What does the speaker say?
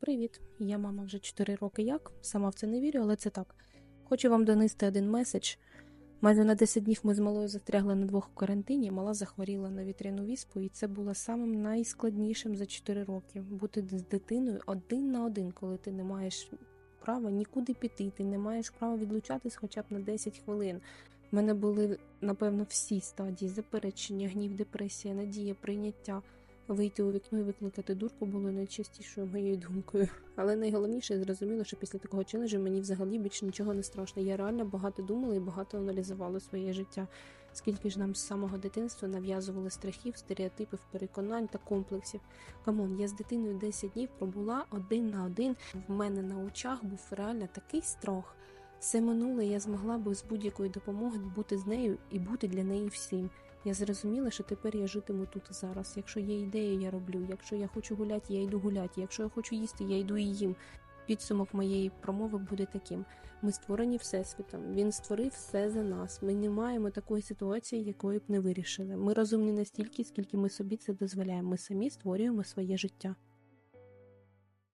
Привіт, я мама вже 4 роки як. Сама в це не вірю, але це так. Хочу вам донести один меседж. Майже на 10 днів ми з малою застрягли на двох у карантині. Мала захворіла на вітряну віспу, і це було самим найскладнішим за 4 роки. Бути з дитиною один на один, коли ти не маєш права нікуди піти, ти не маєш права відлучатись хоча б на 10 хвилин. У мене були, напевно, всі стадії заперечення, гнів, депресія, надія, прийняття. Вийти у вікно і викликати дурку було найчастішою моєю думкою. Але найголовніше я зрозуміла, що після такого челенджу мені взагалі більше нічого не страшно. Я реально багато думала і багато аналізувала своє життя. Скільки ж нам з самого дитинства нав'язували страхів, стереотипів, переконань та комплексів. Камон, я з дитиною 10 днів пробула один на один. В мене на очах був реально такий страх. Все минуле я змогла би з будь-якої допомоги бути з нею і бути для неї всім. Я зрозуміла, що тепер я житиму тут зараз. Якщо є ідея, я роблю. Якщо я хочу гуляти, я йду гуляти. Якщо я хочу їсти, я йду і їм. Підсумок моєї промови буде таким: ми створені всесвітом. Він створив все за нас. Ми не маємо такої ситуації, якої б не вирішили. Ми розумні настільки, скільки ми собі це дозволяємо. Ми самі створюємо своє життя.